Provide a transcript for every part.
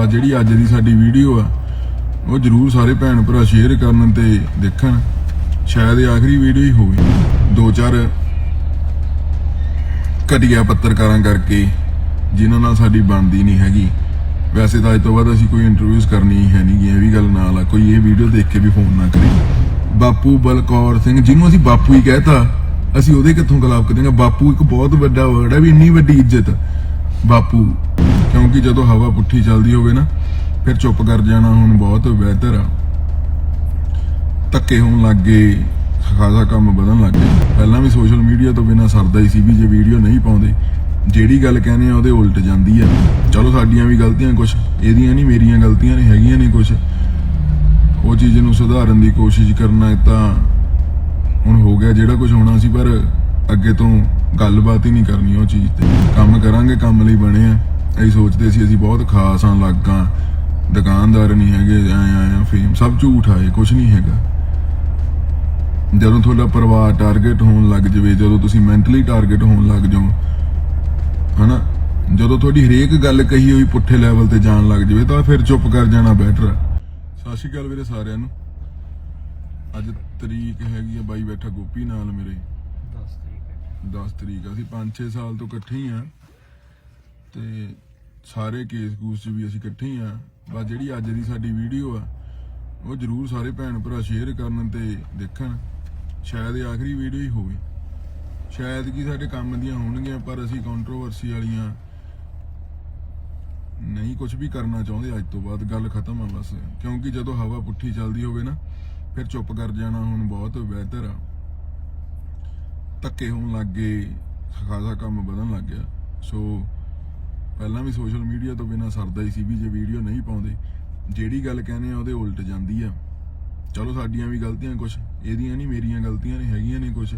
ਬਸ ਜਿਹੜੀ ਅੱਜ ਦੀ ਸਾਡੀ ਵੀਡੀਓ ਆ, ਉਹ ਜਰੂਰ ਸਾਰੇ ਭੈਣ ਭਰਾ ਸ਼ੇਅਰ ਕਰਨ ਤੇ ਦੇਖਣ। ਸ਼ਾਇਦ ਇਹ ਆਖਰੀ ਵੀਡੀਓ ਹੀ ਹੋਵੇ। ਦੋ ਚਾਰ ਘਟੀਆ ਪੱਤਰਕਾਰਾਂ ਕਰਕੇ, ਜਿਨ੍ਹਾਂ ਨਾਲ ਸਾਡੀ ਬਣਦੀ ਨਹੀਂ ਹੈਗੀ। ਵੈਸੇ ਤਾਂ ਅੱਜ ਤੋਂ ਬਾਅਦ ਅਸੀਂ ਕੋਈ ਇੰਟਰਵਿਊਜ਼ ਕਰਨੀ ਹੈ ਨਹੀਂ ਇਹ ਵੀ ਗੱਲ ਨਾਲ ਆ। ਕੋਈ ਇਹ ਵੀਡੀਓ ਦੇਖ ਕੇ ਵੀ ਫੋਨ ਨਾ ਕਰੇ। ਬਾਪੂ ਬਲਕੌਰ ਸਿੰਘ, ਜਿਹਨੂੰ ਅਸੀਂ ਬਾਪੂ ਹੀ ਕਹਿਤਾ, ਅਸੀਂ ਉਹਦੇ ਕਿੱਥੋਂ ਗਲਾਬ ਕਰਾਂਗੇ ਬਾਪੂ ਇੱਕ ਬਹੁਤ ਵੱਡਾ ਵਰਡ ਹੈ ਵੀ ਇੰਨੀ ਵੱਡੀ ਇੱਜ਼ਤ। ਬਾਪੂ ਕਿਉਂਕਿ ਜਦੋਂ ਹਵਾ ਪੁੱਠੀ ਚੱਲਦੀ ਹੋਵੇ ਨਾ, ਫਿਰ ਚੁੱਪ ਕਰ ਜਾਣਾ ਹੁਣ ਬਹੁਤ ਬਿਹਤਰ ਆ। ਧੱਕੇ ਹੋਣ ਲੱਗ ਗਏ, ਖਾਸਾ ਕੰਮ ਵਧਣ ਲੱਗ ਗਿਆ। ਪਹਿਲਾਂ ਵੀ ਸੋਸ਼ਲ ਮੀਡੀਆ ਤੋਂ ਬਿਨਾ ਸਰਦਾ ਹੀ ਸੀ ਵੀ ਜੇ ਵੀਡੀਓ ਨਹੀਂ ਪਾਉਂਦੇ, ਜਿਹੜੀ ਗੱਲ ਕਹਿੰਦੇ ਆ ਉਹਦੇ ਉਲਟ ਜਾਂਦੀ ਆ। ਚਲੋ ਸਾਡੀਆਂ ਵੀ ਗਲਤੀਆਂ ਕੁਝ ਇਹਦੀਆਂ ਨਹੀਂ, ਮੇਰੀਆਂ ਗਲਤੀਆਂ ਨੇ ਹੈਗੀਆਂ ਨੇ ਕੁਝ ਉਹ ਚੀਜ਼ ਨੂੰ ਸੁਧਾਰਨ ਦੀ ਕੋਸ਼ਿਸ਼ ਕਰਨਾ ਇਹ ਤਾਂ ਹੁਣ ਹੋ ਗਿਆ ਜਿਹੜਾ ਕੁਝ ਹੋਣਾ ਸੀ, ਪਰ ਅੱਗੇ ਤੋਂ ਗੱਲਬਾਤ ਹੀ ਨਹੀਂ ਕਰਨੀ ਉਹ ਚੀਜ਼ ਤੇ। ਕੰਮ ਕਰਾਂਗੇ, ਕੰਮ ਲਈ ਬਣੇ ਆ। ਅਸੀਂ ਸੋਚਦੇ ਸੀ ਅਸੀਂ ਬਹੁਤ ਖਾਸ ਆ ਲੱਗਾ ਦੁਕਾਨਦਾਰ ਨਹੀਂ ਹੈਗੇ ਐ ਆਇਆ ਫੇਮ ਸਭ ਝੂਠ ਆ ਇਹ ਕੁਝ ਨਹੀਂ ਹੈਗਾ। ਜਦੋਂ ਤੁਹਾਡਾ ਪਰਿਵਾਰ ਟਾਰਗੇਟ ਹੋਣ ਲੱਗ ਜਵੇ ਜਦੋਂ ਤੁਸੀਂ ਮੈਂਟਲੀ ਟਾਰਗੇਟ ਹੋਣ ਲੱਗ ਜਾਓ ਹਨਾ? ਜਦੋਂ ਤੁਹਾਡੀ ਹਰੇਕ ਗੱਲ ਕਹੀ ਹੋਈ ਪੁੱਠੇ ਲੈਵਲ ਤੇ ਜਾਣ ਲੱਗ ਜਵੇ ਤਾਂ ਫਿਰ ਚੁੱਪ ਕਰ ਜਾਣਾ ਬੈਟਰ ਆ। ਸਤਿ ਸ਼੍ਰੀ ਅਕਾਲ ਵੀਰੇ ਸਾਰਿਆਂ ਨੂੰ। ਅੱਜ ਤਰੀਕ ਹੈਗੀ ਆ ਬਾਈ ਬੈਠਾ ਗੋਪੀ ਨਾਲ ਮੇਰੇ। 10 ਤਰੀਕ ਹੈ। 10 ਤਰੀਕ ਅਸੀਂ 5-6 ਸਾਲ ਤੋਂ ਇਕੱਠੇ ਹੀ ਆ। ਤੇ ਸਾਰੇ ਕੇਸ ਕੂਸ 'ਚ ਵੀ ਅਸੀਂ ਇਕੱਠੇ ਹੀ ਆ ਬਸ ਜਿਹੜੀ ਅੱਜ ਦੀ ਸਾਡੀ ਵੀਡੀਓ ਆ, ਉਹ ਜਰੂਰ ਸਾਰੇ ਭੈਣ ਭਰਾ ਸ਼ੇਅਰ ਕਰਨ ਤੇ ਦੇਖਣ। ਸ਼ਾਇਦ ਇਹ ਆਖਰੀ ਵੀਡੀਓ ਹੀ ਹੋਵੇ। ਸ਼ਾਇਦ ਕਿ ਸਾਡੇ ਕੰਮ ਦੀਆਂ ਹੋਣਗੀਆਂ, ਪਰ ਅਸੀਂ ਕੰਟਰੋਵਰਸੀ ਵਾਲੀਆਂ ਨਹੀਂ ਕੁਝ ਵੀ ਕਰਨਾ ਚਾਹੁੰਦੇ ਅੱਜ ਤੋਂ ਬਾਅਦ। ਗੱਲ ਖਤਮ ਆ ਬਸ। ਕਿਉਂਕਿ ਜਦੋਂ ਹਵਾ ਪੁੱਠੀ ਚੱਲਦੀ ਹੋਵੇ ਨਾ, ਫਿਰ ਚੁੱਪ ਕਰ ਜਾਣਾ ਹੁਣ ਬਹੁਤ ਬਿਹਤਰ ਆ। ਧੱਕੇ ਹੋਣ ਲੱਗ ਗਏ, ਖਾਸਾ ਕੰਮ ਵਧਣ ਲੱਗ ਗਿਆ। ਸੋ ਪਹਿਲਾਂ ਵੀ ਸੋਸ਼ਲ ਮੀਡੀਆ ਤੋਂ ਬਿਨਾ ਸਰਦਾ ਹੀ ਸੀ ਵੀ ਜੇ ਵੀਡੀਓ ਨਹੀਂ ਪਾਉਂਦੇ, ਜਿਹੜੀ ਗੱਲ ਕਹਿੰਦੇ ਆ ਉਹਦੇ ਉਲਟ ਜਾਂਦੀ ਆ। ਚਲੋ ਸਾਡੀਆਂ ਵੀ ਗਲਤੀਆਂ ਕੁਝ ਇਹਦੀਆਂ ਨਹੀਂ, ਮੇਰੀਆਂ ਗਲਤੀਆਂ ਨੇ ਹੈਗੀਆਂ ਨੇ ਕੁਝ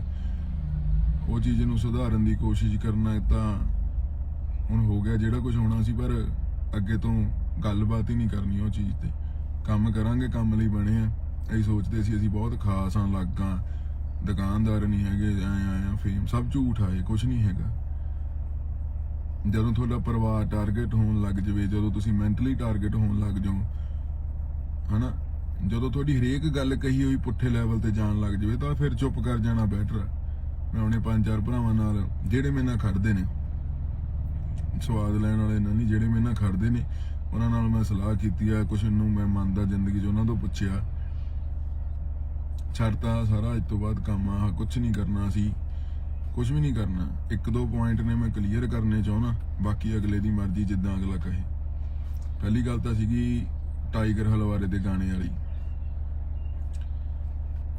ਉਹ ਚੀਜ਼ ਨੂੰ ਸੁਧਾਰਨ ਦੀ ਕੋਸ਼ਿਸ਼ ਕਰਨਾ ਤਾਂ ਹੁਣ ਹੋ ਗਿਆ ਜਿਹੜਾ ਕੁਝ ਹੋਣਾ ਸੀ, ਪਰ ਅੱਗੇ ਤੋਂ ਗੱਲਬਾਤ ਹੀ ਨਹੀਂ ਕਰਨੀ ਉਹ ਚੀਜ਼ ਤੇ। ਕੰਮ ਕਰਾਂਗੇ, ਕੰਮ ਲਈ ਬਣੇ ਆ। ਅਸੀਂ ਸੋਚਦੇ ਸੀ ਅਸੀਂ ਬਹੁਤ ਖਾਸ ਆ ਲੱਗਾ, ਦੁਕਾਨਦਾਰ ਨਹੀਂ ਹੈਗੇ, ਐ ਆਇਆ ਫੇਮ ਸਭ ਝੂਠ ਆ ਇਹ ਕੁਝ ਨਹੀਂ ਹੈਗਾ। ਜਦੋਂ ਤੁਹਾਡਾ ਪਰਿਵਾਰ ਟਾਰਗੇਟ ਹੋਣ ਲੱਗ ਜਵੇ, ਜਦੋਂ ਤੁਸੀਂ ਮੈਂਟਲੀ ਟਾਰਗੇਟ ਹੋਣ ਲੱਗ ਜਾਓ, ਹਨਾ? ਜਦੋਂ ਤੁਹਾਡੀ ਹਰੇਕ ਗੱਲ ਕਹੀ ਹੋਈ ਪੁੱਠੇ ਲੈਵਲ ਤੇ ਜਾਣ ਲੱਗ ਜਵੇ, ਤਾਂ ਫਿਰ ਚੁੱਪ ਕਰ ਜਾਣਾ ਬੈਟਰ ਆ। ਮੈਂ ਉਹਨੇ ਪੰਜ ਚਾਰ ਭਰਾਵਾਂ ਨਾਲ, ਜਿਹੜੇ ਮੇਰੇ ਨਾਲ ਖੜਦੇ ਨੇ, ਸਵਾਦ ਲੈਣ ਵਾਲੇ ਨਾ ਨਹੀਂ, ਜਿਹੜੇ ਮੇਰੇ ਨਾਲ ਖੜਦੇ ਨੇ, ਉਹਨਾਂ ਨਾਲ ਮੈਂ ਸਲਾਹ ਕੀਤੀ ਆ, ਕੁਛ ਨੂੰ ਮੈਂ ਮੰਨਦਾ ਜ਼ਿੰਦਗੀ 'ਚ, ਉਹਨਾਂ ਤੋਂ ਪੁੱਛਿਆ। ਛੱਡਤਾ ਸਾਰਾ ਅੱਜ ਤੋਂ ਬਾਅਦ ਕੰਮ ਆ ਕੁਝ ਨਹੀਂ ਕਰਨਾ ਸੀ। ਕੁਝ ਵੀ ਨਹੀਂ ਕਰਨਾ। ਇੱਕ ਦੋ ਪੁਆਇੰਟ ਨੇ ਮੈਂ ਕਲੀਅਰ ਕਰਨੇ ਚਾਹੁੰਦਾ। ਬਾਕੀ ਅਗਲੇ ਦੀ ਮਰਜ਼ੀ, ਜਿੱਦਾਂ ਅਗਲਾ ਕਹੇ। ਪਹਿਲੀ ਗੱਲ ਤਾਂ ਸੀਗੀ ਟਾਈਗਰ ਹਲਵਾਰੇ ਦੇ ਗਾਣੇ ਵਾਲੀ।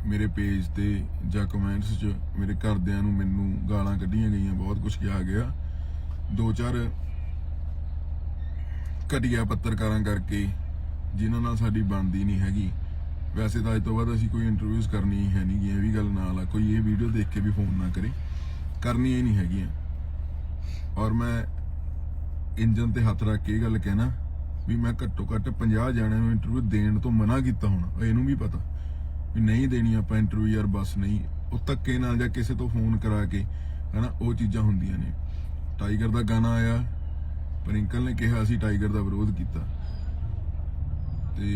ਮੇਰੇ ਪੇਜ ਤੇ ਜਾਂ ਕਮੈਂਟਸ 'ਚ ਮੇਰੇ ਘਰਦਿਆਂ ਨੂੰ ਮੈਨੂੰ ਗਾਲਾਂ ਕੱਢੀਆਂ ਗਈਆਂ। ਬਹੁਤ ਕੁਝ ਕਿਹਾ ਗਿਆ। ਦੋ ਚਾਰ ਘਟੀਆ ਪੱਤਰਕਾਰਾਂ ਕਰਕੇ, ਜਿਨ੍ਹਾਂ ਨਾਲ ਸਾਡੀ ਬਣਦੀ ਨਹੀਂ ਹੈਗੀ। ਵੈਸੇ ਤਾਂ ਅੱਜ ਤੋਂ ਬਾਅਦ ਅਸੀਂ ਕੋਈ ਇੰਟਰਵਿਊਜ਼ ਕਰਨੀ ਹੀ ਹੈ ਨਹੀਂ ਇਹ ਵੀ ਗੱਲ ਨਾਲ ਆ। ਕੋਈ ਇਹ ਵੀਡੀਓ ਦੇਖ ਕੇ ਵੀ ਫੋਨ ਨਾ ਕਰੇ। ਕਰਨੀਆਂ ਹੀ ਨਹੀਂ ਹੈਗੀਆਂ। ਔਰ ਮੈਂ ਇੰਜਨ ਤੇ ਹੱਥ ਰੱਖ ਕੇ ਇਹ ਗੱਲ ਕਹਿਣਾ ਵੀ ਮੈਂ ਘੱਟੋ ਘੱਟ 50 ਜਾਣਿਆਂ ਨੂੰ ਇੰਟਰਵਿਊ ਦੇਣ ਤੋਂ ਮਨਾ ਕੀਤਾ ਹੋਣਾ। ਇਹਨੂੰ ਵੀ ਪਤਾ ਵੀ ਨਹੀਂ ਦੇਣੀ ਆਪਾਂ ਇੰਟਰਵਿਊ ਯਾਰ, ਬਸ ਨਹੀਂ। ਉਹ ਧੱਕੇ ਨਾਲ ਜਾਂ ਕਿਸੇ ਤੋਂ ਫੋਨ ਕਰਾ ਕੇ, ਹਨਾ, ਉਹ ਚੀਜ਼ਾਂ ਹੁੰਦੀਆਂ ਨੇ। ਟਾਈਗਰ ਦਾ ਗਾਣਾ ਆਇਆ ਪ੍ਰਿੰਕਲ ਨੇ ਕਿਹਾ ਅਸੀਂ ਟਾਈਗਰ ਦਾ ਵਿਰੋਧ ਕੀਤਾ। ਤੇ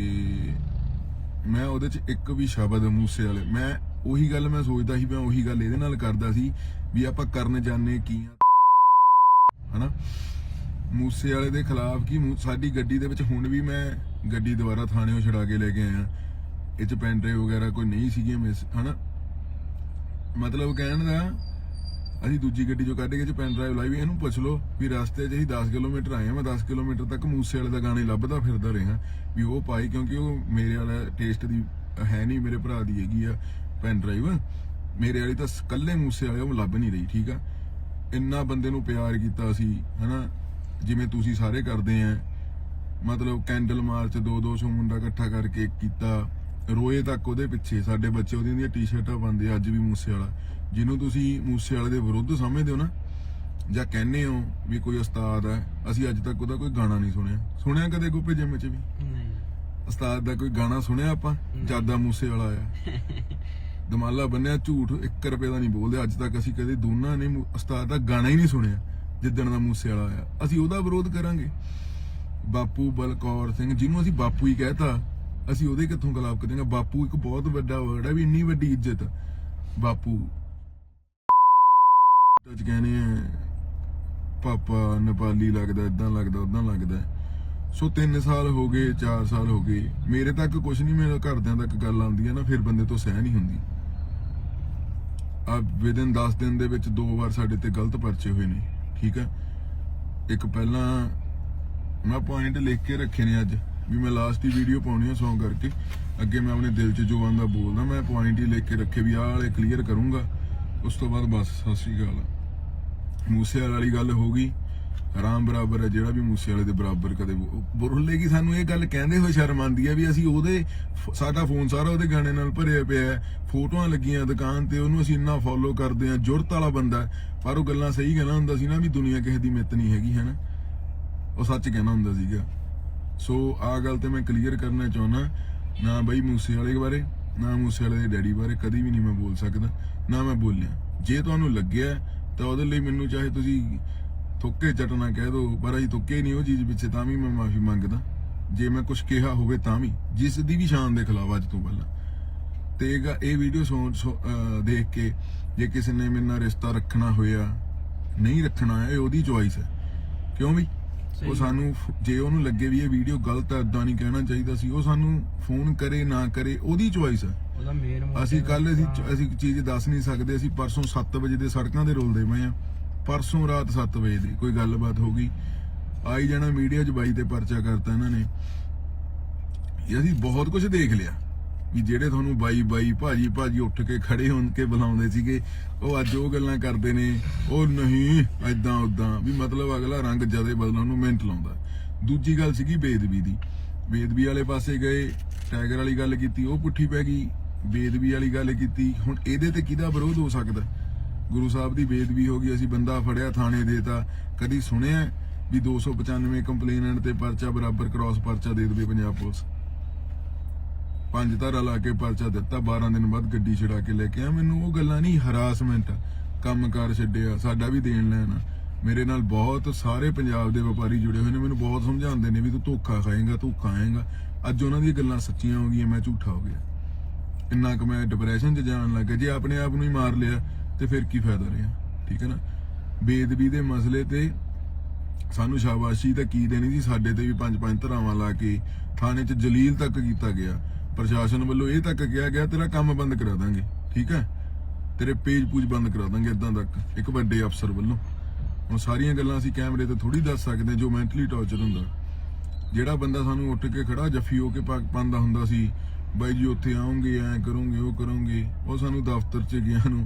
ਮੈਂ ਉਹਦੇ ਚ ਇੱਕ ਵੀ ਸ਼ਬਦ ਮੂਸੇ ਵਾਲੇ, ਮੈਂ ਉਹੀ ਗੱਲ ਮੈਂ ਸੋਚਦਾ ਸੀ, ਮੈਂ ਉਹੀ ਗੱਲ ਇਹਦੇ ਨਾਲ ਕਰਦਾ ਸੀ ਵੀ ਆਪਾਂ ਕਰਨ ਜਾਣੇ ਕੀ ਆ। ਹਨਾ? ਮੂਸੇ ਵਾਲੇ ਦੇ ਖਿਲਾਫ ਕੀ ਸਾਡੀ ਗੱਡੀ ਦੇ ਵਿੱਚ ਹੁਣ ਵੀ ਮੈਂ ਗੱਡੀ ਦੁਬਾਰਾ ਥਾਣੇੋਂ ਛੜਾ ਕੇ ਲੈ ਕੇ ਆਇਆ। ਇਹ ਚ ਪੈਨ ਵਗੈਰਾ ਕੋਈ ਨਹੀਂ ਸੀਗੀਆਂ ਮਿਸ, ਹਨਾ? ਮਤਲਬ ਕਹਿਣ ਦਾ, ਅਸੀਂ ਦੂਜੀ ਗੱਡੀ ਚੋਂ ਕੱਢ ਕੇ ਚ ਪੈਨ ਡਰਾਈਵ ਲਾਈ ਵੀ ਇਹਨੂੰ ਪੁੱਛ ਲਓ ਵੀ ਰਸਤੇ 'ਚ ਅਸੀਂ 10 ਕਿਲੋਮੀਟਰ ਆਏ ਆ ਮੈਂ 10 ਕਿਲੋਮੀਟਰ ਤੱਕ ਮੂਸੇ ਵਾਲੇ ਦਾ ਗਾਣੇ ਲੱਭਦਾ ਫਿਰਦਾ ਰਿਹਾ ਵੀ ਉਹ ਪਾਈ ਕਿਉਂਕਿ ਉਹ ਮੇਰੇ ਵਾਲਾ ਟੇਸਟ ਦੀ ਹੈ ਨਹੀਂ, ਮੇਰੇ ਭਰਾ ਦੀ ਹੈਗੀ ਆ। ਪੈਨ ਡਰਾਈਵ ਮੇਰੇ ਵਾਲੀ ਤਾਂ ਕੱਲੇ ਮੂਸੇ ਵਾਲੇ ਉਹ ਲੱਭ ਨਹੀਂ ਰਹੀ ਠੀਕ ਆ? ਇੰਨਾ ਬੰਦੇ ਨੂੰ ਪਿਆਰ ਕੀਤਾ ਸੀ ਹਨਾ? ਜਿਵੇਂ ਤੁਸੀਂ ਸਾਰੇ ਕਰਦੇ ਆ। ਮਤਲਬ ਕੈਂਡਲ ਮਾਰਚ 2-200 ਮੁੰਡਾ ਇਕੱਠਾ ਕਰਕੇ ਕੀਤਾ। ਰੋਏ ਤੱਕ ਉਹਦੇ ਪਿੱਛੇ ਸਾਡੇ ਬੱਚੇ ਉਹਦੀਆਂ ਦੀਆਂ ਟੀ-ਸ਼ਰਟਾਂ ਪਾਉਂਦੇ ਆ, ਅੱਜ ਵੀ ਮੂਸੇ ਵਾਲਾ। ਜਿਹਨੂੰ ਤੁਸੀਂ ਮੂਸੇ ਵਾਲੇ ਦੇ ਵਿਰੁੱਧ ਸਮਝਦੇ ਹੋ ਨਾ ਜਾਂ ਕਹਿੰਦੇ ਹੋ ਵੀ ਕੋਈ ਉਸਤਾਦ ਹੈ ਅਸੀਂ ਅੱਜ ਤੱਕ ਉਹਦਾ ਕੋਈ ਗਾਣਾ ਨਹੀਂ ਸੁਣਿਆ। ਸੁਣਿਆ ਕਦੇ ਗੋਪੇ ਜਿਮ ਚ ਵੀ? ਨਹੀਂ। ਉਸਤਾਦ ਦਾ ਕੋਈ ਗਾਣਾ ਸੁਣਿਆ ਆਪਾਂ? ਜ਼ਿਆਦਾ ਮੂਸੇ ਵਾਲਾ ਆਇਆ। ਦਮਾਲਾ ਬੰਨਿਆ, ਝੂਠ 1 ਰੁਪਏ ਦਾ ਨਹੀਂ ਬੋਲਦੇ। ਅੱਜ ਤੱਕ ਅਸੀਂ ਕਦੇ ਦੋਨਾਂ ਨੇ ਉਸਤਾਦ ਦਾ ਗਾਣਾ ਹੀ ਨਹੀਂ ਸੁਣਿਆ, ਜਿੱਦਣ ਦਾ ਮੂਸੇ ਵਾਲਾ ਆਇਆ। ਅਸੀਂ ਉਹਦਾ ਵਿਰੋਧ ਕਰਾਂਗੇ। ਬਾਪੂ ਬਲਕੌਰ ਸਿੰਘ, ਜਿਹਨੂੰ ਅਸੀਂ ਬਾਪੂ ਹੀ ਕਹਿਤਾ, ਅਸੀਂ ਉਹਦੇ ਕਿੱਥੋਂ ਗਲਾਬ ਕਰਾਂਗੇ ਬਾਪੂ ਇੱਕ ਬਹੁਤ ਵੱਡਾ ਵਰਡ ਹੈ ਵੀ ਇੰਨੀ ਵੱਡੀ ਇੱਜ਼ਤ। ਬਾਪੂ। ਅੱਜ ਕਹਿੰਦੇ ਆ, ਪਾਪਾ ਨੇਪਾਲੀ ਲੱਗਦਾ ਇਦਾਂ ਲੱਗਦਾ ਉਦਾਂ ਲੱਗਦਾ ਸੋ 3 ਸਾਲ ਹੋ ਗਏ 4 ਸਾਲ ਹੋ ਗਏ। ਮੇਰੇ ਤੱਕ ਕੁਝ ਨਹੀਂ, ਮੇਰੇ ਘਰਦਿਆਂ ਤੱਕ ਗੱਲ ਆਉਂਦੀ ਹੈ ਨਾ, ਫਿਰ ਬੰਦੇ ਤੋਂ ਸਹਿ ਨਹੀਂ ਹੁੰਦੀ। ਆ ਵਿਦਨ 10 ਦਿਨ ਦੇ ਵਿੱਚ ਦੋ ਵਾਰ ਸਾਡੇ ਤੇ ਗਲਤ ਪਰਚੇ ਹੋਏ ਨੇ, ਠੀਕ ਆ? ਇੱਕ ਪਹਿਲਾਂ ਮੈਂ ਪੁਆਇੰਟ ਲਿਖ ਕੇ ਰੱਖੇ ਨੇ ਅੱਜ, ਵੀ ਮੈਂ ਲਾਸਟ ਦੀ ਵੀਡੀਓ ਪਾਉਣੀ ਆ ਸੌਂਗ ਕਰਕੇ। ਅੱਗੇ ਮੈਂ ਆਪਣੇ ਦਿਲ 'ਚ ਜੋ ਆਉਂਦਾ ਬੋਲਦਾ, ਮੈਂ ਪੁਆਇੰਟ ਹੀ ਲਿਖ ਕੇ ਰੱਖੇ ਵੀ ਆਹ ਵਾਲੇ ਕਲੀਅਰ ਕਰੂੰਗਾ। ਉਸ ਤੋਂ ਬਾਅਦ ਬਸ, ਸਤਿ ਸ਼੍ਰੀ ਅਕਾਲ। ਮੂਸੇ ਵਾਲੀ ਗੱਲ ਹੋ ਗਈ। ਆਰਾਮ ਬਰਾਬਰ ਹੈ, ਜਿਹੜਾ ਵੀ ਮੂਸੇ ਵਾਲੇ ਦੇ ਬਰਾਬਰ ਕਦੇ ਬੁਰਲੇ ਸਾਨੂੰ ਇਹ ਗੱਲ ਕਹਿੰਦੇ ਹੋਏ ਸ਼ਰਮ ਆਉਂਦੀ ਹੈ ਵੀ ਅਸੀਂ ਉਹਦੇ ਸਾਡਾ ਫੋਨ ਸਾਰਾ ਉਹਦੇ ਗਾਣੇ ਨਾਲ ਭਰਿਆ ਪਿਆ ਹੈ, ਫੋਟੋਆਂ ਲੱਗੀਆਂ ਦੁਕਾਨ ਤੇ, ਉਹਨੂੰ ਅਸੀਂ ਇੰਨਾ ਫੋਲੋ ਕਰਦੇ ਹਾਂ, ਜੁਰਤ ਵਾਲਾ ਬੰਦਾ ਪਰ ਉਹ ਗੱਲਾਂ ਸਹੀ ਕਹਿਣਾ ਹੁੰਦਾ ਸੀ ਨਾ ਵੀ ਦੁਨੀਆ ਕਿਸੇ ਦੀ ਮਿੱਤ ਨਹੀਂ ਹੈਗੀ, ਹੈਨਾ? ਉਹ ਸੱਚ ਕਹਿਣਾ ਹੁੰਦਾ ਸੀਗਾ। ਸੋ ਆ ਗੱਲ ਤੇ ਮੈਂ ਕਲੀਅਰ ਕਰਨਾ ਚਾਹੁੰਦਾ, ਨਾ ਬਈ ਮੂਸੇ ਵਾਲੇ ਬਾਰੇ, ਨਾ ਮੂਸੇ ਵਾਲੇ ਦੇ ਡੈਡੀ ਬਾਰੇ, ਕਦੀ ਵੀ ਨਹੀਂ ਮੈਂ ਬੋਲ ਸਕਦਾ, ਨਾ ਮੈਂ ਬੋਲਿਆ। ਜੇ ਤੁਹਾਨੂੰ ਲੱਗਿਆ ਤਾਂ ਉਹਦੇ ਲਈ ਮੈਨੂੰ ਚਾਹੇ ਤੁਸੀਂ ਥੁੱਕੇ ਚਟਣਾ ਕਹਿ ਦਿਓ ਪਰ ਅਸੀਂ ਥੁੱਕੇ ਨਹੀਂ ਉਹ ਚੀਜ਼ ਪਿੱਛੇ ਤਾਂ ਵੀ ਮੈਂ ਮਾਫੀ ਮੰਗਦਾ। ਜੇ ਮੈਂ ਕੁਝ ਕਿਹਾ ਹੋਵੇ ਤਾਂ ਵੀ ਜਿਸ ਦੀ ਵੀ ਸ਼ਾਨ ਦੇ ਖਿਲਾਫ ਅੱਜ ਤੋਂ ਪਹਿਲਾਂ। ਤੇ ਇਹ ਵੀਡੀਓ ਦੇਖ ਕੇ ਜੇ ਕਿਸੇ ਨੇ ਮੇਰੇ ਨਾਲ ਰਿਸ਼ਤਾ ਰੱਖਣਾ ਹੋਇਆ ਨਹੀਂ ਰੱਖਣਾ ਹੈ ਇਹ ਉਹਦੀ ਚੁਆਇਸ ਹੈ। ਕਿਉਂ ਵੀ ਉਹ ਸਾਨੂੰ ਜੇ ਉਹਨੂੰ ਲੱਗੇ ਵੀ ਇਹ ਵੀਡੀਓ ਗਲਤ ਹੈ ਇਦਾਂ ਨਹੀਂ ਕਹਿਣਾ ਚਾਹੀਦਾ ਸੀ ਉਹ ਸਾਨੂੰ ਫੋਨ ਕਰੇ ਨਾ ਕਰੇ ਉਹਦੀ ਚੁਆਇਸ ਹੈ। ਅਸੀਂ ਕੱਲ ਅਸੀਂ ਅਸੀਂ ਚੀਜ਼ ਦੱਸ ਨਹੀਂ ਸਕਦੇ ਅਸੀਂ ਪਰਸੋਂ 7 ਵਜੇ ਦੇ ਸੜਕਾਂ ਤੇ ਰੁਲਦੇ ਪਏ ਆ ਪਰਸੋਂ ਰਾਤ 7 ਵਜੇ ਦੀ ਕੋਈ ਗੱਲਬਾਤ ਹੋ ਗਈ। ਆਈ ਜਾਣਾ ਮੀਡੀਆ 'ਚ, ਬਾਈ ਤੇ ਪਰਚਾ ਕਰਤਾ ਇਹਨਾਂ ਨੇ। ਇਹ ਅਸੀਂ ਬਹੁਤ ਕੁਝ ਦੇਖ ਲਿਆ। ਵੀ ਜਿਹੜੇ ਤੁਹਾਨੂੰ ਬਾਈ ਬਾਈ, ਭਾਜੀ ਭਾਜੀ ਉੱਠ ਕੇ ਖੜੇ ਹੋਣ ਕੇ ਬੁਲਾਉਂਦੇ ਸੀਗੇ, ਉਹ ਅੱਜ ਉਹ ਗੱਲਾਂ ਕਰਦੇ ਨੇ, ਉਹ ਨਹੀਂ ਐਦਾਂ ਉਦਾਂ ਵੀ ਮਤਲਬ ਅਗਲਾ ਰੰਗ ਜਦੇ ਬਦਲਣ ਨੂੰ ਮਿੰਟ ਲਾਉਂਦਾ। ਦੂਜੀ ਗੱਲ ਸੀਗੀ ਬੇਦਬੀ ਦੀ। ਬੇਦਬੀ ਵਾਲੇ ਪਾਸੇ ਗਏ, ਟਾਈਗਰ ਵਾਲੀ ਗੱਲ ਕੀਤੀ, ਉਹ ਪੁੱਠੀ ਪੈ ਗਈ। ਬੇਦਬੀ ਵਾਲੀ ਗੱਲ ਕੀਤੀ। ਹੁਣ ਇਹਦੇ ਤੇ ਕਿਹਦਾ ਵਿਰੋਧ ਹੋ ਸਕਦਾ? ਗੁਰੂ ਸਾਹਿਬ ਦੀ ਬੇਦਬੀ ਹੋ ਗਈ, ਅਸੀਂ ਬੰਦਾ ਫੜਿਆ, ਥਾਣੇ ਦੇਤਾ। ਕਦੀ ਸੁਣਿਆ ਵੀ 295 ਕੰਪਲੇਨੈਂਟ ਤੇ ਪਰਚਾ ਬਰਾਬਰ ਕ੍ਰਾਸ ਪਰਚਾ ਦੇ ਦੇਵੇ ਪੰਜਾਬ ਪੁਲਿਸ? ਪੰਜ ਧਾਰਾ ਲਾ ਕੇ ਪਰਚਾ ਦਿੱਤਾ 12 ਦਿਨ ਬਾਅਦ ਗੱਡੀ ਛਡਾ ਕੇ ਲੈ ਕੇ ਆ ਮੈਨੂੰ ਉਹ ਗੱਲਾਂ ਨਹੀਂ, ਹਰਾਸਮੈਂਟ, ਕੰਮਕਾਰ ਛੱਡਿਆ, ਸਾਡਾ ਵੀ ਦੇਣ ਲੈਣਾ। ਮੇਰੇ ਨਾਲ ਬਹੁਤ ਸਾਰੇ ਪੰਜਾਬ ਦੇ ਵਪਾਰੀ ਜੁੜੇ ਹੋਏ ਨੇ, ਮੈਨੂੰ ਬਹੁਤ ਸਮਝਾਉਂਦੇ ਨੇ ਵੀ ਤੂੰ ਧੋਖਾ ਖਾਏਂਗਾ, ਧੋਖਾ ਆਏਂਗਾ। ਅੱਜ ਉਹਨਾਂ ਦੀਆਂ ਗੱਲਾਂ ਸੱਚੀਆਂ ਹੋ ਗਈਆਂ, ਮੈਂ ਝੂਠਾ ਹੋ ਗਿਆ। ਇੰਨਾ ਕੁ ਮੈਂ ਡਿਪਰੈਸ਼ਨ 'ਚ ਜਾਣ ਲੱਗਾ। ਜੇ ਆਪਣੇ ਆਪ ਨੂੰ ਹੀ ਮਾਰ ਲਿਆ ਤੇ ਫਿਰ ਕੀ ਫਾਇਦਾ ਰਿਹਾ? ਠੀਕ ਹੈ ਨਾ? ਬੇਦਬੀ ਦੇ ਮਸਲੇ ਤੇ ਸਾਨੂੰ ਸ਼ਾਬਾਸ਼ੀ ਤਾਂ ਕੀ ਦੇਣੀ ਸੀ ਸਾਡੇ ਤੇ ਵੀ ਪੰਜ ਪੰਜ ਧਰਾਵਾਂ ਲਾ ਕੇ ਥਾਣੇ 'ਚ ਜਲੀਲ ਤੱਕ ਕੀਤਾ ਗਿਆ। ਪ੍ਰਸ਼ਾਸਨ ਵੱਲੋਂ ਇਹ ਤੱਕ ਕਿਹਾ ਗਿਆ, ਤੇਰਾ ਕੰਮ ਬੰਦ ਕਰਾ ਦਾਂਗੇ। ਠੀਕ ਹੈ? ਤੇਰੇ ਪੇਜ ਪੂਜ ਬੰਦ ਕਰਾ ਦਾਂਗੇ ਇਦਾਂ ਤੱਕ, ਇੱਕ ਵੱਡੇ ਅਫਸਰ ਵੱਲੋਂ। ਹੁਣ ਸਾਰੀਆਂ ਗੱਲਾਂ ਅਸੀਂ ਕੈਮਰੇ ਤੇ ਥੋੜੀ ਦੱਸ ਸਕਦੇ ਜੋ ਮੈਂਟਲੀ ਟੌਰਚਰ ਹੁੰਦਾ। ਜਿਹੜਾ ਬੰਦਾ ਸਾਨੂੰ ਉੱਠ ਕੇ ਖੜਾ, ਜੱਫੀ ਹੋ ਕੇ ਪਾਉਂਦਾ ਹੁੰਦਾ ਸੀ, ਬਾਈ ਜੀ ਉੱਥੇ ਆਉਂਗੇ, ਐ ਕਰੋਗੇ, ਉਹ ਕਰੋਗੇ, ਉਹ ਸਾਨੂੰ ਦਫ਼ਤਰ 'ਚ ਗਿਆ ਨੂੰ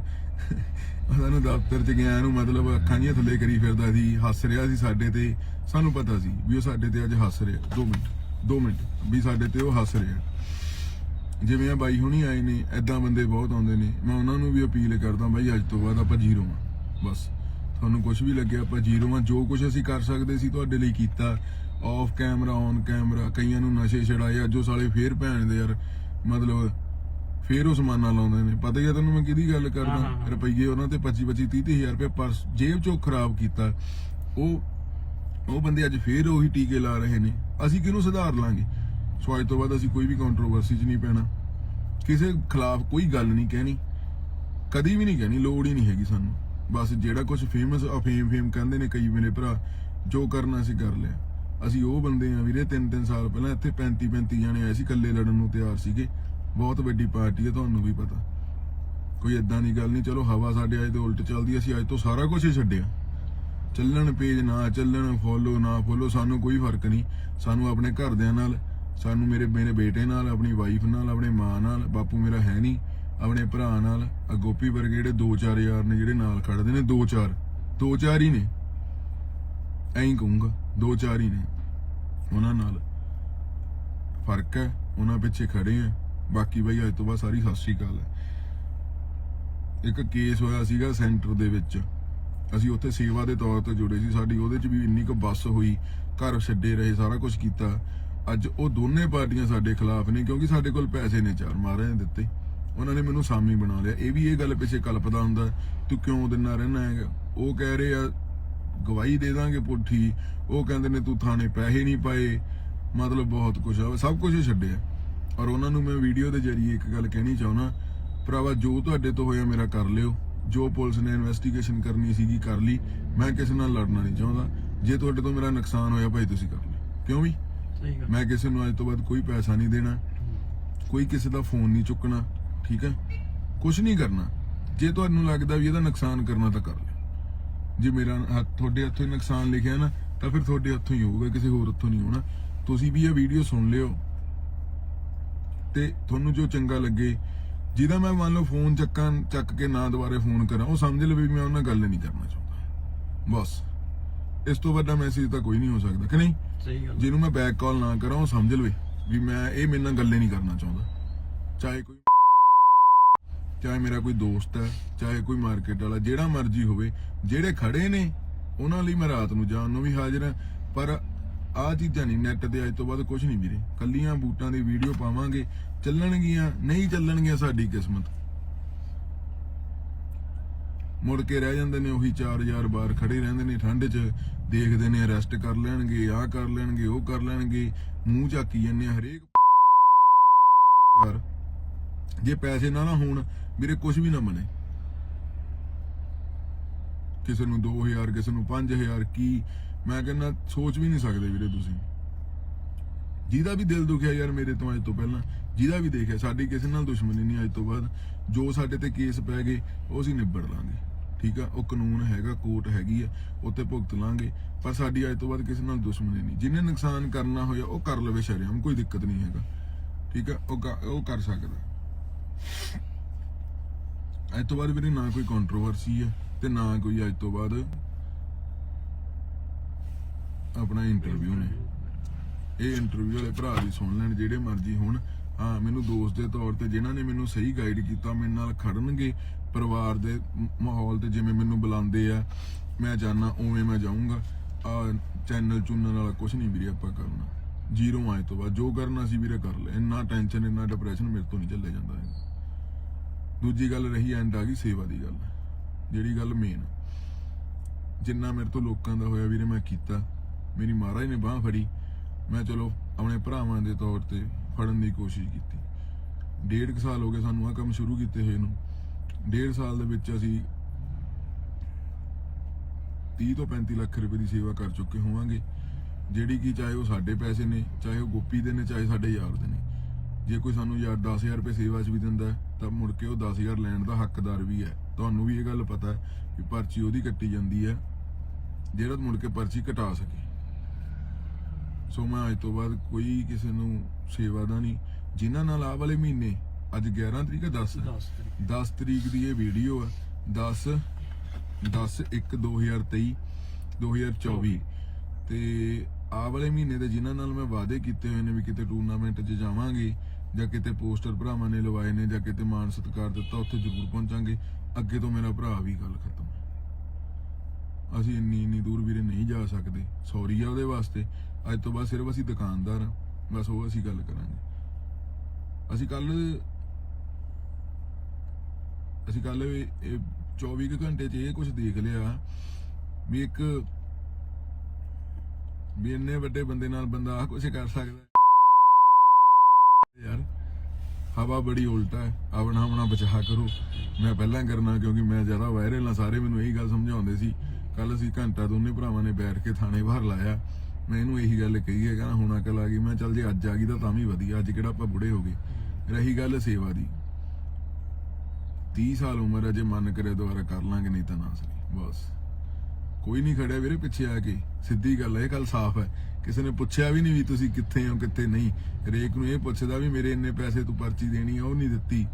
ਸਾਨੂੰ ਦਫ਼ਤਰ 'ਚ ਗਿਆ ਨੂੰ ਮਤਲਬ ਅੱਖਾਂ ਜੀਆਂ ਥੱਲੇ ਕਰੀ ਫਿਰਦਾ ਸੀ, ਹੱਸ ਰਿਹਾ ਸੀ ਸਾਡੇ ਤੇ। ਸਾਨੂੰ ਪਤਾ ਸੀ ਵੀ ਉਹ ਸਾਡੇ ਤੇ ਅੱਜ ਹੱਸ ਰਿਹਾ। 2 ਮਿੰਟ 2 ਮਿੰਟ, ਵੀ ਸਾਡੇ ਤੇ ਉਹ ਹੱਸ ਰਿਹਾ। ਜਿਵੇਂ ਆ ਬਾਈ ਹੁਣੀ ਆਏ ਨੇ ਐਦਾਂ ਬੰਦੇ ਬਹੁਤ ਆਉਂਦੇ ਨੇ। ਮੈਂ ਉਹਨਾਂ ਨੂੰ ਵੀ ਅਪੀਲ ਕਰਦਾ ਬਾਈ, ਅੱਜ ਤੋਂ ਬਾਅਦ ਆਪਾਂ ਜ਼ੀਰੋ ਆ। ਬਸ। ਤੁਹਾਨੂੰ ਕੁਝ ਵੀ ਲੱਗਿਆ ਆਪਾਂ ਜ਼ੀਰੋ ਆ। ਜੋ ਕੁਝ ਅਸੀਂ ਕਰ ਸਕਦੇ ਸੀ ਤੁਹਾਡੇ ਲਈ ਕੀਤਾ। ਆਫ ਕੈਮਰਾ ਔਨ ਕੈਮਰਾ ਕਈਆਂ ਨੂੰ ਨਸ਼ੇ ਛੜਾਏ ਅੱਜ ਉਹ ਸਾਲੇ ਫੇਰ ਭੈਣ ਦੇ ਯਾਰ, ਮਤਲਬ ਫੇਰ ਉਹ ਸਮਾਨਾ ਲਾਉਂਦੇ ਨੇ। ਪਤਾ ਹੀ ਆ ਤੈਨੂੰ ਮੈਂ ਕਿਹਦੀ ਗੱਲ ਕਰਦਾ। ਰੁਪਈਏ ਉਹਨਾਂ ਤੇ 25 25 30 ਹਜ਼ਾਰ ਰੁਪਏ ਪਰਸ ਜੇਬ ਚੋਂ ਖਰਾਬ ਕੀਤਾ। ਉਹ ਉਹ ਬੰਦੇ ਅੱਜ ਫੇਰ ਉਹੀ ਟੀਕੇ ਲਾ ਰਹੇ ਨੇ। ਅਸੀਂ ਕਿਹਨੂੰ ਸੁਧਾਰ ਲਾਂਗੇ? ਸੋ ਅੱਜ ਤੋਂ ਬਾਅਦ ਅਸੀਂ ਕੋਈ ਵੀ ਕੰਟਰੋਵਰਸੀ 'ਚ ਨਹੀਂ ਪੈਣਾ। ਕਿਸੇ ਖਿਲਾਫ ਕੋਈ ਗੱਲ ਨਹੀਂ ਕਹਿਣੀ। ਕਦੀ ਵੀ ਨਹੀਂ ਕਹਿਣੀ ਲੋੜ ਹੀ ਨਹੀਂ ਹੈਗੀ ਸਾਨੂੰ। ਬਸ ਜਿਹੜਾ ਕੁਝ ਫੇਮਸ ਆ ਫੇਮ ਕਹਿੰਦੇ ਨੇ ਕਈ ਮੇਰੇ ਭਰਾ ਜੋ ਕਰਨਾ ਸੀ ਕਰ ਲਿਆ। ਅਸੀਂ ਉਹ ਬੰਦੇ ਆ ਵੀਰੇ ਤਿੰਨ ਤਿੰਨ ਸਾਲ ਪਹਿਲਾਂ ਇੱਥੇ 35 35 ਜਾਣੇ ਆਏ ਸੀ ਇਕੱਲੇ ਲੜਨ ਨੂੰ ਤਿਆਰ ਸੀਗੇ। ਬਹੁਤ ਵੱਡੀ ਪਾਰਟੀ ਹੈ, ਤੁਹਾਨੂੰ ਵੀ ਪਤਾ। ਕੋਈ ਇਦਾਂ ਦੀ ਗੱਲ ਨਹੀਂ, ਚਲੋ ਹਵਾ ਸਾਡੇ ਅੱਜ ਦੇ ਉਲਟ ਚੱਲਦੀ ਅਸੀਂ ਅੱਜ ਤੋਂ ਸਾਰਾ ਕੁਝ ਹੀ ਛੱਡਿਆ। ਚੱਲਣ ਪੇਜ ਨਾ ਚੱਲਣ ਫੋਲੋ ਨਾ ਫੋਲੋ ਸਾਨੂੰ ਕੋਈ ਫ਼ਰਕ ਨਹੀਂ। ਸਾਨੂੰ ਆਪਣੇ ਘਰਦਿਆਂ ਨਾਲ, ਸਾਨੂੰ ਮੇਰੇ ਮੇਰੇ ਬੇਟੇ ਨਾਲ, ਆਪਣੀ ਵਾਈਫ ਨਾਲ, ਆਪਣੇ ਮਾਂ ਨਾਲ, ਬਾਪੂ ਮੇਰਾ ਹੈ ਨਹੀਂ। ਆਪਣੇ ਭਰਾ ਨਾਲ ਆ ਗੋਪੀ ਵਰਗੇ ਜਿਹੜੇ 2-4 ਯਾਰ ਨੇ, ਜਿਹੜੇ ਨਾਲ ਖੜਦੇ ਨੇ 2-4 2-4 ਹੀ ਨੇ। ਐਂ ਕਹੂੰਗਾ 2-4 ਹੀ ਨੇ। ਉਹਨਾਂ ਨਾਲ ਫ਼ਰਕ ਹੈ, ਉਹਨਾਂ ਪਿੱਛੇ ਖੜੇ ਆ ਬਾਕੀ ਬਾਈ, ਅੱਜ ਤੋਂ ਬਾਅਦ ਸਾਰੀ ਸਤਿ ਸ਼੍ਰੀ ਅਕਾਲ ਹੈ। ਇੱਕ ਕੇਸ ਹੋਇਆ ਸੀਗਾ ਸੈਂਟਰ ਦੇ ਵਿੱਚ। ਅਸੀਂ ਉੱਥੇ ਸੇਵਾ ਦੇ ਤੌਰ ਤੇ ਜੁੜੇ ਸੀ। ਸਾਡੀ ਉਹਦੇ ਚ ਵੀ ਇੰਨੀ ਕੁ ਬੱਸ ਹੋਈ, ਘਰ ਛੱਡੇ ਰਹੇ, ਸਾਰਾ ਕੁਝ ਕੀਤਾ। ਅੱਜ ਉਹ ਦੋਨੇ ਪਾਰਟੀਆਂ ਸਾਡੇ ਖਿਲਾਫ ਨੇ, ਕਿਉਂਕਿ ਸਾਡੇ ਕੋਲ ਪੈਸੇ ਨੇ ਚਾਰ, ਮਾਰੇ ਨੇ ਦਿੱਤੇ। ਉਹਨਾਂ ਨੇ ਮੈਨੂੰ ਸਾਮੀ ਬਣਾ ਲਿਆ। ਇਹ ਵੀ ਇਹ ਗੱਲ ਪਿੱਛੇ ਕਲਪਦਾ ਹੁੰਦਾ, ਤੂੰ ਕਿਉਂ ਦਿਨਾ ਰਹਿਣਾ ਹੈਗਾ? ਉਹ ਕਹਿ ਰਹੇ ਆ, ਗਵਾਹੀ ਦੇ ਦਾਂਗੇ ਪੁੱਠੀ। ਉਹ ਕਹਿੰਦੇ ਨੇ, ਤੂੰ ਥਾਣੇ ਪੈਸੇ ਨਹੀਂ ਪਾਏ। ਮਤਲਬ ਬਹੁਤ ਕੁਝ ਆ। ਸਭ ਕੁਝ ਛੱਡਿਆ। ਔਰ ਉਹਨਾਂ ਨੂੰ ਮੈਂ ਵੀਡੀਓ ਦੇ ਜ਼ਰੀਏ ਇੱਕ ਗੱਲ ਕਹਿਣੀ ਚਾਹੁੰਦਾ ਭਰਾਵਾ ਜੋ ਤੁਹਾਡੇ ਤੋਂ ਹੋਇਆ ਮੇਰਾ ਕਰ ਲਿਓ। ਜੋ ਪੁਲਿਸ ਨੇ ਇਨਵੈਸਟੀਗੇਸ਼ਨ ਕਰਨੀ ਸੀਗੀ ਕਰ ਲਈ। ਮੈਂ ਕਿਸੇ ਨਾਲ ਲੜਨਾ ਨਹੀਂ ਚਾਹੁੰਦਾ। ਜੇ ਤੁਹਾਡੇ ਤੋਂ ਮੇਰਾ ਨੁਕਸਾਨ ਹੋਇਆ ਭਾਈ ਤੁਸੀਂ ਕਰ ਲਿਓ। ਕਿਉਂ ਵੀ? ਸਹੀ ਗੱਲ। ਮੈਂ ਕਿਸੇ ਨੂੰ ਅੱਜ ਤੋਂ ਬਾਅਦ ਕੋਈ ਪੈਸਾ ਨਹੀਂ ਦੇਣਾ। ਕੋਈ ਕਿਸੇ ਦਾ ਫੋਨ ਨਹੀਂ ਚੁੱਕਣਾ ਠੀਕ ਹੈ? ਕੁਝ ਨਹੀਂ ਕਰਨਾ। ਜੇ ਤੁਹਾਨੂੰ ਲੱਗਦਾ ਵੀ ਇਹਦਾ ਨੁਕਸਾਨ ਕਰਨਾ ਤਾਂ ਕਰ ਲਿਓ। ਜੇ ਮੇਰਾ ਹੱਥ ਤੁਹਾਡੇ ਹੱਥੋਂ ਹੀ ਨੁਕਸਾਨ ਲਿਖਿਆ ਨਾ ਤਾਂ ਫਿਰ ਤੁਹਾਡੇ ਹੱਥੋਂ ਹੀ ਹੋਊਗਾ ਕਿਸੇ ਹੋਰ ਹੱਥੋਂ ਨਹੀਂ ਹੋਣਾ। ਤੁਸੀਂ ਵੀ ਇਹ ਵੀਡੀਓ ਸੁਣ ਲਿਓ। ਤੇ ਤੁਹਾਨੂੰ ਜੋ ਚੰਗਾ ਲੱਗੇ ਜਿਹਦਾ ਮੈਂ ਮੰਨ ਲਓ ਫੋਨ ਚੱਕਾਂ ਚੱਕ ਕੇ ਨਾ ਦੁਬਾਰੇ ਫੋਨ ਕਰਾਂ ਉਹ ਸਮਝ ਲਵੇ ਵੀ ਮੈਂ ਉਹਨਾਂ ਨਾਲ ਗੱਲ ਨਹੀਂ ਕਰਨਾ ਚਾਹੁੰਦਾ। ਬਸ। ਇਸ ਤੋਂ ਵੱਡਾ ਮੈਸੇਜ ਤਾਂ ਕੋਈ ਨਹੀਂ ਹੋ ਸਕਦਾ ਕਿ ਨਹੀਂ? ਸਹੀ ਗੱਲ ਜਿਹਨੂੰ ਮੈਂ ਬੈਕ ਕਾਲ ਨਾ ਕਰਾਂ ਉਹ ਸਮਝ ਲਵੇ ਵੀ ਮੈਂ ਇਹ ਮੇਰੇ ਨਾਲ ਗੱਲੇ ਨਹੀਂ ਕਰਨਾ ਚਾਹੁੰਦਾ। ਚਾਹੇ ਕੋਈ ਚਾਹੇ ਮੇਰਾ ਕੋਈ ਦੋਸਤ ਹੈ ਚਾਹੇ ਕੋਈ ਮਾਰਕੀਟ ਵਾਲਾ ਜਿਹੜਾ ਮਰਜ਼ੀ ਹੋਵੇ ਜਿਹੜੇ ਖੜੇ ਨੇ ਉਹਨਾਂ ਲਈ ਮੈਂ ਰਾਤ ਨੂੰ ਜਾਣ ਨੂੰ ਵੀ ਹਾਜ਼ਰ ਹਾਂ ਪਰ ਆਹ ਚੀਜ਼ਾਂ ਨਹੀਂ ਨੈਟ ਦੇ ਅੱਜ ਤੋਂ ਬਾਅਦ ਕੁਝ ਨਹੀਂ ਵੀਰੇ। ਕੱਲੀਆਂ ਬੂਟਾਂ ਦੀ ਵੀਡੀਓ ਪਾਵਾਂਗੇ। ਚੱਲਣਗੀਆਂ, ਨਹੀਂ ਚੱਲਣਗੀਆਂ ਸਾਡੀ ਕਿਸਮਤ। ਮੁੜ ਕੇ ਰਹਿ ਜਾਂਦੇ ਨੇ, ਉਹੀ 4000 ਬਾਰ ਖੜੇ ਰਹਿੰਦੇ ਨੇ ਠੰਡ 'ਚ। ਦੇਖਦੇ ਨੇ ਅਰੈਸਟ ਕਰ ਲੈਣਗੇ, ਆਹ ਕਰ ਲੈਣਗੇ, ਉਹ ਕਰ ਲੈਣਗੇ। ਮੂੰਹ ਝਾਕੀ ਜਾਂਦੇ ਹਰੇਕ ਵਾਰ। ਜੇ ਪੈਸੇ ਨਾ ਨਾ ਹੋਣ, ਵੀਰੇ ਕੁਝ ਵੀ ਨਾ ਬਣੇ। ਕਿਸੇ ਨੂੰ 2000 ਕਿਸੇ ਨੂੰ 5000 ਕੀ ਮੈਂ ਕਹਿੰਦਾ, ਸੋਚ ਵੀ ਨਹੀਂ ਸਕਦੇ ਵੀਰੇ ਤੁਸੀਂ। ਜਿਹਦਾ ਵੀ ਦਿਲ ਦੁਖਿਆ ਯਾਰ ਮੇਰੇ ਤੋਂ ਅੱਜ ਤੋਂ ਪਹਿਲਾਂ, ਜਿਹਦਾ ਵੀ ਦੇਖਿਆ, ਸਾਡੀ ਕਿਸੇ ਨਾਲ ਦੁਸ਼ਮਣੀ ਨਹੀਂ ਅੱਜ ਤੋਂ ਬਾਅਦ। ਜੋ ਸਾਡੇ ਤੇ ਕੇਸ ਪੈ ਗਏ, ਉਹ ਅਸੀਂ ਨਿਬੜ ਲਾਂਗੇ। ਠੀਕ ਆ, ਉਹ ਕਾਨੂੰਨ ਹੈਗਾ, ਕੋਰਟ ਹੈਗੀ ਆ ਉੱਤੇ ਭੁਗਤ ਲਾਂਗੇ। ਪਰ ਸਾਡੀ ਅੱਜ ਤੋਂ ਬਾਅਦ ਕਿਸੇ ਨਾਲ ਦੁਸ਼ਮਣੀ ਨਹੀਂ। ਜਿਹਨੇ ਨੁਕਸਾਨ ਕਰਨਾ ਹੋਇਆ, ਉਹ ਕਰ ਲਵੇ ਸ਼ਰਮ ਕੋਈ ਦਿੱਕਤ ਨਹੀਂ ਹੈਗਾ। ਠੀਕ ਆ, ਉਹ ਉਹ ਕਰ ਸਕਦਾ। ਅੱਜ ਤੋਂ ਬਾਅਦ ਵੀਰੇ ਨਾ ਕੋਈ ਕੰਟਰੋਵਰਸੀ ਹੈ ਤੇ ਨਾ ਕੋਈ ਅੱਜ ਤੋਂ ਬਾਅਦ ਆਪਣਾ ਇੰਟਰਵਿਊ ਨੇ। ਇਹ ਇੰਟਰਵਿਊ ਵਾਲੇ ਭਰਾ ਵੀ ਸੁਣ ਲੈਣ, ਜਿਹੜੇ ਮਰਜ਼ੀ ਹੋਣ। ਹਾਂ, ਮੈਨੂੰ ਦੋਸਤ ਦੇ ਤੌਰ ਤੇ ਜਿਨ੍ਹਾਂ ਨੇ ਮੈਨੂੰ ਸਹੀ ਗਾਈਡ ਕੀਤਾ, ਮੇਰੇ ਨਾਲ ਖੜਨਗੇ ਪਰਿਵਾਰ ਦੇ ਮਾਹੌਲ ਤੇ ਜਿਵੇਂ ਮੈਨੂੰ ਬੁਲਾਉਂਦੇ ਆ। ਮੈਂ ਜਾਣਾ ਉਵੇਂ ਮੈਂ ਜਾਊਂਗਾ। ਆ ਚੈਨਲ ਚੁਣਨ ਵਾਲਾ ਕੁਝ ਨਹੀਂ ਵੀਰੇ ਆਪਾਂ ਕਰਨਾ। ਜ਼ੀਰੋ ਆਏ ਤੋਂ ਬਾਅਦ। ਜੋ ਕਰਨਾ ਸੀ ਵੀਰੇ ਕਰ ਲੈ ਇੰਨਾ ਟੈਨਸ਼ਨ ਇੰਨਾ ਡਿਪਰੈਸ਼ਨ ਮੇਰੇ ਤੋਂ ਨਹੀਂ ਚੱਲੇ ਜਾਂਦਾ ਹੈ ਦੂਜੀ ਗੱਲ ਰਹੀ ਐਂਡ ਆ ਗਈ, ਸੇਵਾ ਦੀ ਗੱਲ। ਜਿਹੜੀ ਗੱਲ ਮੇਨ ਜਿੰਨਾ ਮੇਰੇ ਤੋਂ ਲੋਕਾਂ ਦਾ ਹੋਇਆ ਵੀਰੇ ਮੈਂ ਕੀਤਾ। ਮੇਰੀ ਮਹਾਰਾਜ ਨੇ ਬਾਹ ਫੜੀ। ਮੈਂ ਚਲੋ ਆਪਣੇ ਭਰਾਵਾਂ ਦੇ ਤੌਰ ਤੇ ਫੜਨ ਦੀ ਕੋਸ਼ਿਸ਼ ਕੀਤੀ। ਡੇਢ ਕੁ ਸਾਲ ਹੋ ਗਏ ਸਾਨੂੰ ਆ ਕੰਮ ਸ਼ੁਰੂ ਕੀਤੇ ਹੋਏ ਨੂੰ। ਡੇਢ ਸਾਲ ਦੇ ਵਿੱਚ ਅਸੀਂ 30 ਤੋਂ 35 ਲੱਖ ਰੁਪਏ ਦੀ ਸੇਵਾ ਕਰ ਚੁੱਕੇ ਹੋਵਾਂਗੇ। ਜਿਹੜੀ ਕਿ ਚਾਹੇ ਉਹ ਸਾਡੇ ਪੈਸੇ ਨੇ, ਚਾਹੇ ਉਹ ਗੋਪੀ ਦੇ ਨੇ, ਚਾਹੇ ਸਾਡੇ ਯਾਰ ਦੇ ਨੇ। ਜੇ ਕੋਈ ਸਾਨੂੰ ਯਾਰ 10000 ਰੁਪਏ ਸੇਵਾ 'ਚ ਵੀ ਦਿੰਦਾ ਤਾਂ ਮੁੜ ਕੇ ਉਹ 10000 ਲੈਣ ਦਾ ਹੱਕਦਾਰ ਵੀ ਹੈ। ਤੁਹਾਨੂੰ ਵੀ ਇਹ ਗੱਲ ਪਤਾ ਹੈ ਕਿ ਪਰਚੀ ਉਹਦੀ ਕੱਟੀ ਜਾਂਦੀ ਹੈ, ਜਿਹੜਾ ਮੁੜ ਕੇ ਪਰਚੀ ਕਟਾ ਸਕੇ। ਸੋ ਮੈਂ ਅੱਜ ਤੋਂ ਬਾਅਦ ਕੋਈ ਕਿਸੇ ਨੂੰ ਸੇਵਾ ਦਾ ਨਹੀਂ। ਜਿਨ੍ਹਾਂ ਨਾਲ ਆਹ ਵਾਲੇ ਮਹੀਨੇ ਅੱਜ 11 ਤਰੀਕ ਹੈ 10 ਹੈ 10 ਤਰੀਕ। 10 ਤਰੀਕ ਦੀ ਇਹ ਵੀਡੀਓ ਹੈ 10 10 1 2023 2024 ਤੇ ਆਹ ਵਾਲੇ ਮਹੀਨੇ ਦੇ ਜਿਨ੍ਹਾਂ ਨਾਲ ਮੈਂ ਵਾਅਦੇ ਕੀਤੇ ਹੋਏ ਨੇ ਵੀ ਕਿਤੇ ਟੂਰਨਾਮੈਂਟ 'ਚ ਜਾਵਾਂਗੇ ਜਾਂ ਕਿਤੇ ਪੋਸਟਰ ਭਰਾਵਾਂ ਨੇ ਲਵਾਏ ਨੇ ਜਾਂ ਕਿਤੇ ਮਾਨ ਸਤਿਕਾਰ ਦਿੱਤਾ ਉੱਥੇ ਜ਼ਰੂਰ ਪਹੁੰਚਾਂਗੇ। ਅੱਗੇ ਤੋਂ ਮੇਰਾ ਭਰਾ ਵੀ ਗੱਲ ਖਤਮ। ਅਸੀਂ ਇੰਨੀ ਇੰਨੀ ਦੂਰ ਵੀਰੇ ਨਹੀਂ ਜਾ ਸਕਦੇ। ਸੌਰੀ ਆ ਉਹਦੇ ਵਾਸਤੇ। ਅੱਜ ਤੋਂ ਬਾਅਦ ਸਿਰਫ ਅਸੀਂ ਦੁਕਾਨਦਾਰ ਹਾਂ। ਬਸ ਉਹ ਅਸੀਂ ਗੱਲ ਕਰਾਂਗੇ। ਅਸੀਂ ਕੱਲ ਅਸੀਂ ਕੱਲ 24 ਕੁ ਘੰਟੇ 'ਚ ਇਹ ਕੁਝ ਦੇਖ ਲਿਆ ਵੀ ਇੱਕ ਵੀ ਇੰਨੇ ਵੱਡੇ ਬੰਦੇ ਨਾਲ ਬੰਦਾ ਆ ਕੁਝ ਕਰ ਸਕਦਾ। ਯਾਰ ਹਵਾ ਬੜੀ ਉਲਟਾ ਹੈ। ਆਪਣਾ ਆਪਣਾ ਬਚਾ ਕਰੋ। ਮੈਂ ਪਹਿਲਾਂ ਕਰਨਾ ਕਿਉਂਕਿ ਮੈਂ ਜ਼ਿਆਦਾ ਵਾਇਰਲ ਨਾ ਸਾਰੇ ਮੈਨੂੰ ਇਹੀ ਗੱਲ ਸਮਝਾਉਂਦੇ ਸੀ। ਕੱਲ ਅਸੀਂ ਘੰਟਾ ਦੋਨੇ ਭਰਾਵਾਂ ਨੇ ਬੈਠ ਕੇ ਥਾਣੇ ਬਾਹਰ ਲਾਇਆ। ਮੈਂ ਇਹਨੂੰ ਇਹੀ ਗੱਲ ਕਹੀ ਹੈ। ਕਹਿੰਦਾ ਹੁਣ ਅਕਲ ਆ ਗਈ। ਮੈਂ ਚੱਲ ਜੇ ਅੱਜ ਆ ਗਈ ਤਾਂ ਤਾਂ ਵੀ ਵਧੀਆ। ਅੱਜ ਕਿਹੜਾ ਆਪਾਂ ਬੁੜੇ ਹੋ ਗਏ। ਰਹੀ ਗੱਲ ਸੇਵਾ ਦੀ। 30 ਸਾਲ ਉਮਰ ਹੈ। ਜੇ ਮਨ ਕਰੇ ਦੁਬਾਰਾ ਕਰ ਲਾਂਗੇ, ਨਹੀਂ ਤਾਂ ਨਾ ਸਹੀ। ਬਸ। ਕੋਈ ਨਹੀਂ ਖੜਿਆ ਵੀਰੇ ਪਿੱਛੇ ਆ ਕੇ। ਸਿੱਧੀ ਗੱਲ ਹੈ ਇਹ ਗੱਲ ਸਾਫ਼ ਹੈ ਕਿਸੇ ਨੇ ਪੁੱਛਿਆ ਵੀ ਨਹੀਂ ਵੀ ਤੁਸੀਂ ਕਿੱਥੇ ਹੋ, ਕਿੱਥੇ ਨਹੀਂ। ਹਰੇਕ ਨੂੰ ਇਹ ਪੁੱਛਦਾ ਵੀ ਮੇਰੇ ਇੰਨੇ ਪੈਸੇ ਤੂੰ ਪਰਚੀ ਦੇਣੀ ਆ, ਉਹ ਨਹੀਂ ਦਿੱਤੀ।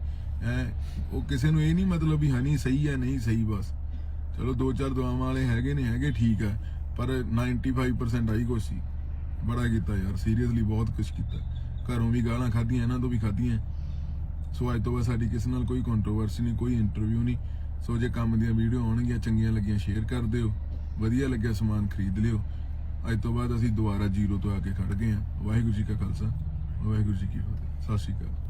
ਐ ਉਹ ਕਿਸੇ ਨੂੰ ਇਹ ਨਹੀਂ ਮਤਲਬ ਵੀ ਹਨੀ ਸਹੀ ਹੈ ਨਹੀਂ ਸਹੀ ਬਸ। ਚਲੋ, ਦੋ ਚਾਰ ਦੁਆਵਾਂ ਵਾਲੇ ਹੈਗੇ ਨੇ, ਹੈਗੇ ਠੀਕ ਆ, ਪਰ 95% ਆਈ ਕੁਛ ਸੀ। ਬੜਾ ਕੀਤਾ ਯਾਰ ਸੀਰੀਅਸਲੀ ਬਹੁਤ ਕੁਝ ਕੀਤਾ। ਘਰੋਂ ਵੀ ਗਾਲਾਂ ਖਾਧੀਆਂ, ਇਹਨਾਂ ਤੋਂ ਵੀ ਖਾਧੀਆਂ। ਸੋ ਅੱਜ ਤੋਂ ਬਾਅਦ ਸਾਡੀ ਕਿਸੇ ਨਾਲ ਕੋਈ ਕੰਟਰੋਵਰਸੀ ਨਹੀਂ, ਕੋਈ ਇੰਟਰਵਿਊ ਨਹੀਂ। ਸੋ ਜੇ ਕੰਮ ਦੀਆਂ ਵੀਡੀਓ ਆਉਣਗੀਆਂ, ਚੰਗੀਆਂ ਲੱਗੀਆਂ ਸ਼ੇਅਰ ਕਰ ਦਿਓ। ਵਧੀਆ ਲੱਗਿਆ ਸਮਾਨ ਖਰੀਦ ਲਿਓ। ਅੱਜ ਤੋਂ ਬਾਅਦ ਅਸੀਂ ਦੁਬਾਰਾ ਜ਼ੀਰੋ ਤੋਂ ਆ ਕੇ ਖੜ ਗਏ ਹਾਂ। ਵਾਹਿਗੁਰੂ ਜੀ ਕਾ ਖਾਲਸਾ। ਵਾਹਿਗੁਰੂ ਜੀ ਕੀ ਫਤਿਹ। ਸਤਿ ਸ਼੍ਰੀ ਅਕਾਲ।